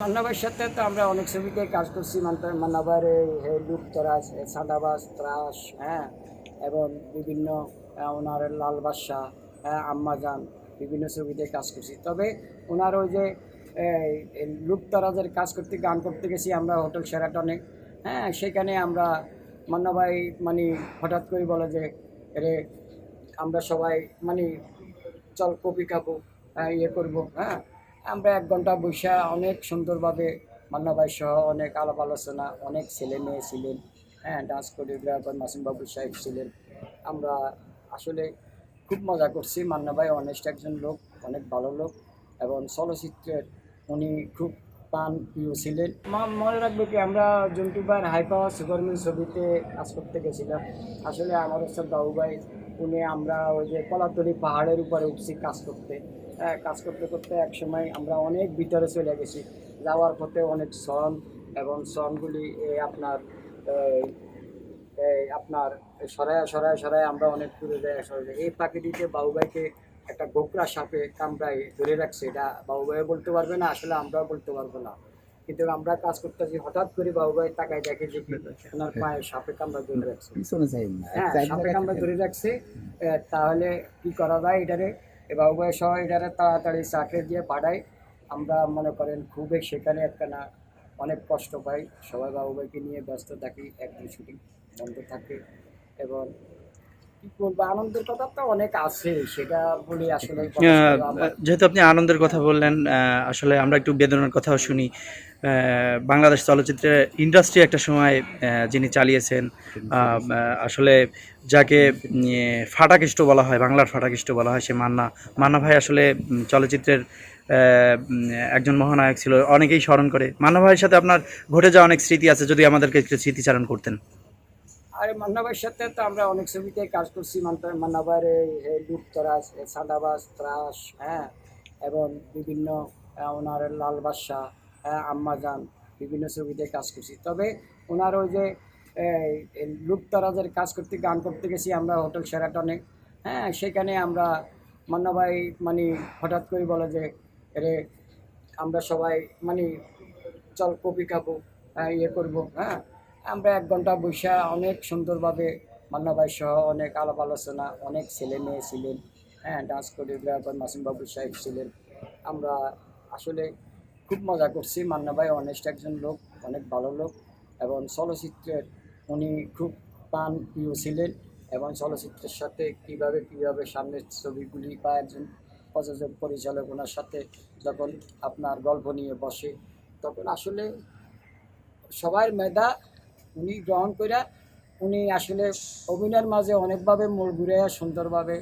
মান্নাবাইয়ের সাথে তো আমরা অনেক ছবিতে কাজ করছি মান্নাবার লুপ্তরাজ সাদাবাস ত্রাস হ্যাঁ এবং বিভিন্ন ওনার লাল হ্যাঁ আম্মাজান বিভিন্ন ছবিতে কাজ করছি। তবে ওনার ওই যে লুপ্তরাজের কাজ করতে গান করতে গেছি আমরা হোটেল সেরাটনে হ্যাঁ সেখানে আমরা মান্নাবাই মানে হঠাৎ করে বলে যে রে আমরা সবাই মানে চল কপি খাব হ্যাঁ, ইয়ে করব হ্যাঁ আমরা এক ঘণ্টা বসে অনেক সুন্দরভাবে মান্নাবাই সহ অনেক আলাপ আলোচনা, অনেক ছেলে মেয়ে ছিলেন হ্যাঁ ডান্স কোরিওগ্রাফার মাসুমবাবু সাহেব ছিলেন। আমরা আসলে খুব মজা করছি। মান্নাবাই অনেস্ট একজন লোক, অনেক ভালো লোক এবং চলচ্চিত্রের উনি খুব প্রাণ প্রিয় ছিলেন। মনে রাখব কি, আমরা জন্টুবার হাই পাওয়ার সুপারমিল ছবিতে কাজ করতে গেছিলাম। আসলে আমার হচ্ছে বাবু ভাই, উনি আমরা ওই যে কলাতলি পাহাড়ের উপরে উঠছি কাজ করতে। কাজ করতে করতে এক সময় আমরা অনেক ভিতরে চলে গেছি। যাওয়ার পথে অনেক সন এবং সনগুলি আপনার আপনার সরায় সরায় সরায় আমরা অনেক দূরে যাই সরে। এই প্রাকৃতিকে বাবুভাইকে একটা গোকরা সাপে কামড়ায় ধরে রাখছে এটা বাবুভাই বলতে পারবে না আসলে আমরাও বলতে পারব না। কিন্তু আমরা কাজ করতেছি হঠাৎ করে বাবুভাই তাকায় দেখে যে ওনার পায়ে সাপে কামড়া ধরে রাখছে। হ্যাঁ সাপে কামড়া ধরে রাখছে তাহলে কি করা যায় এটারে? এ উভয় সহ এটারে তাড়াতাড়ি চাকরি দিয়ে পাঠাই আমরা মনে করেন খুবই সেখানে একটা না অনেক কষ্ট পাই। সবাই বাবুভাইকে নিয়ে ব্যস্ত থাকি, একদিন শুটিং বন্ধ থাকে এবং যেহেতু আপনি আনন্দের কথা বললেন আসলে আমরা একটু বেদনার কথাও শুনি। বাংলাদেশ চলচ্চিত্রের ইন্ডাস্ট্রি একটা সময় যিনি চালিয়েছেন আসলে যাকে উম, ফাটাকেষ্ট বলা হয় বাংলার ফাটাকেষ্ট বলা হয় সে মান্না। মান্না ভাই আসলে চলচ্চিত্রের একজন মহানায়ক ছিল অনেকেই স্মরণ করে। মান্না ভাইয়ের সাথে আপনার ঘটে যাওয়া অনেক স্মৃতি আছে যদি আমাদেরকে একটু স্মৃতিচারণ করতেন। আর মান্নাবাইয়ের সাথে তো আমরা অনেক ছবিতে কাজ করছি মান্না- মান্নাবাইয়ের এই লুপ্তরাজ সাদাবাস ত্রাস হ্যাঁ এবং বিভিন্ন ওনার লাল হ্যাঁ আম্মাজান বিভিন্ন ছবিতে কাজ করছি। তবে ওনার ওই যে লুপ্তরাজের কাজ করতে গান করতে গেছি আমরা হোটেল সেরাটনে হ্যাঁ সেখানে আমরা মান্নাবাই মানে হঠাৎ করে বলে যে রে আমরা সবাই মানে চল কপি খাব হ্যাঁ, ইয়ে করব হ্যাঁ আমরা এক ঘণ্টা বসে অনেক সুন্দরভাবে মান্নাবাই সহ অনেক আলাপ আলোচনা, অনেক ছেলে মেয়ে ছিলেন হ্যাঁ ডান্স কোরিওগ্রাফার মাসুমবাবু সাহেব ছিলেন। আমরা আসলে খুব মজা করছি। মান্নাবাই অনেস্ট একজন লোক, অনেক ভালো লোক এবং চলচ্চিত্রের উনি খুব প্রাণ প্রিয় ছিলেন এবং চলচ্চিত্রের সাথে কীভাবে কীভাবে সামনের ছবিগুলি বা একজন প্রযোজক, পরিচালক ওনার সাথে যখন আপনার গল্প নিয়ে বসে, তখন আসলে সবার মেধা উনি গ্রহণ করে উনি আসলে অভিনয়ের মাঝে অনেকভাবে মোড় ঘুরে সুন্দরভাবে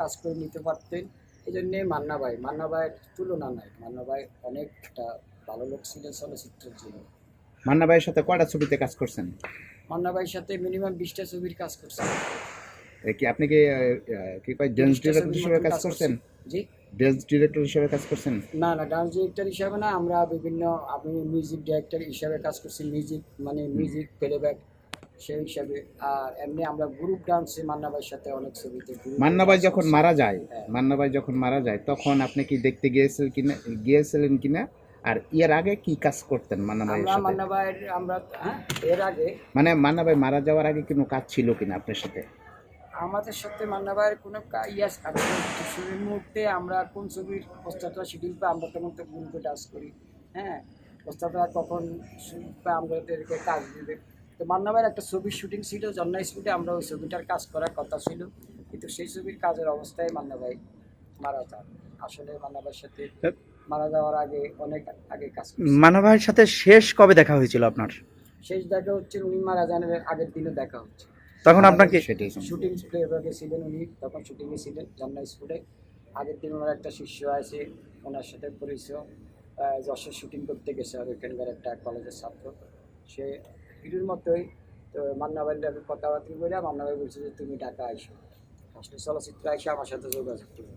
কাজ করে নিতে পারতেন। এই জন্যে মান্না ভাই মান্না ভাইয়ের তুলনা নাই। মান্না ভাই অনেকটা ভালো লোক ছিলেন চলচ্চিত্রের জন্য। মান্না ভাইয়ের সাথে কয়টা ছবিতে কাজ করছেন? মান্না ভাইয়ের সাথে মিনিমাম বিশটা ছবির কাজ করছেন কি আপনি কি কি কয় ডান্স 20টা ডিরেক্টর হিসেবে কাজ করছেন? জি। ডান্স ডিরেক্টর হিসেবে কাজ করছেন? না না ডান্স ডিরেক্টর হিসাবে না আমরা বিভিন্ন আমি মিউজিক ডিরেক্টর হিসাবে কাজ করছি মিউজিক মানে মিউজিক প্লেব্যাক সেই হিসাবে আর এমনি আমরা গ্রুপ ডান্সে মান্না ভাইয়ের সাথে অনেক ছবিতে group মান্না ভাই যখন মারা যায় হ্যাঁ। মান্না ভাই যখন মারা যায় তখন আপনি কি দেখতে গিয়েছিলেন কিনা গিয়েছিলেন কিনা? আর এর আগে কি কাজ করতেন মান্না ভাইয়ের আমরা সাথে? আমরা হ্যাঁ এর আগে। মানে মান্না ভাই মারা যাওয়ার আগে কোনো কাজ ছিল কিনা আপনার সাথে? আমাদের সাথে মান্না ভাইয়ের কোনো ইয়াস আছে শুরুর মুহূর্তে আমরা কোন ছবির পোস্টারটা শিডিউল পাই আমরা তখন তো গ্রুপে ডান্স করি হ্যাঁ? পোস্টারটা কখন আমাদেরকে কাজ দিবে তো মান্না ভাইয়ের একটা ছবির শুটিং ছিল জন্না স্কুলে আমরা ওই ছবিটার কাজ করার কথা ছিল কিন্তু সেই ছবির কাজের অবস্থায় মান্না ভাই মারা যান। আসলে মান্না ভাইয়ের সাথে মারা যাওয়ার আগে অনেক আগে কাজ মান্না ভাইয়ের সাথে শেষ কবে দেখা হয়েছিল আপনার? শেষ দেখা হচ্ছে উনি মারা যানের আগের দিনও দেখা হচ্ছে। তখন আপনাকে সেটাই। শুটিং প্লেব্যাকে ছিলেন উনি তখন শুটিংয়ে ছিলেন জামনা স্কুলে। আগের দিন ওনার একটা শিষ্য আছে ওনার সাথে পরিচয়। যশোর শুটিং করতে গেছে আর ওইখানকার একটা কলেজের ছাত্র। সে হিরুর মতোই তো মান্না ভাইয়ের আমি কথাবার্তা বললাম মান্না ভাই বলছে যে তুমি ঢাকা আইসো। আসলে চলচ্চিত্র আইসে আমার সাথে যোগাযোগ করবে